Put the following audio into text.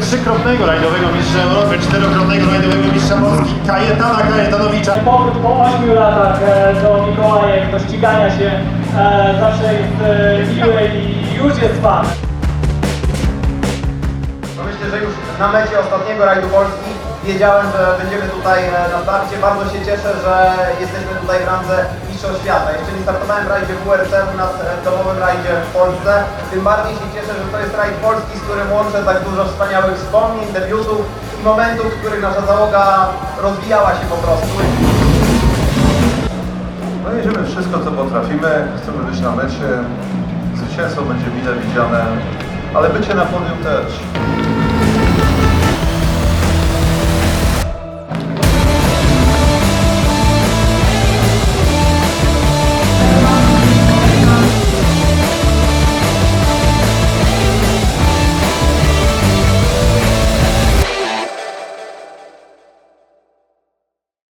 trzykrotnego rajdowego mistrza Europy, czterokrotnego rajdowego mistrza Polski Kajetana Kajetanowicza. Powrót po 8 latach e, do Mikołajek, do ścigania się e, zawsze jest e, miły i już jest fan. No myślę, że już na mecie ostatniego rajdu Polski wiedziałem, że będziemy tutaj e, na starcie. Bardzo się cieszę, że jesteśmy tutaj w randze Mistrzostw Świata. Jeszcze nie startowałem w rajdzie WRC u nas e, w domowym rajdzie w Polsce. Tym bardziej się cieszę, że to jest rajd polski, z którym łączę tak dużo wspaniałych wspomnień, debiutów i momentów, w których nasza załoga rozwijała się po prostu. No jedziemy wszystko, co potrafimy, chcemy być na mecie. Zwycięstwo będzie mile widziane, ale bycie na podium też.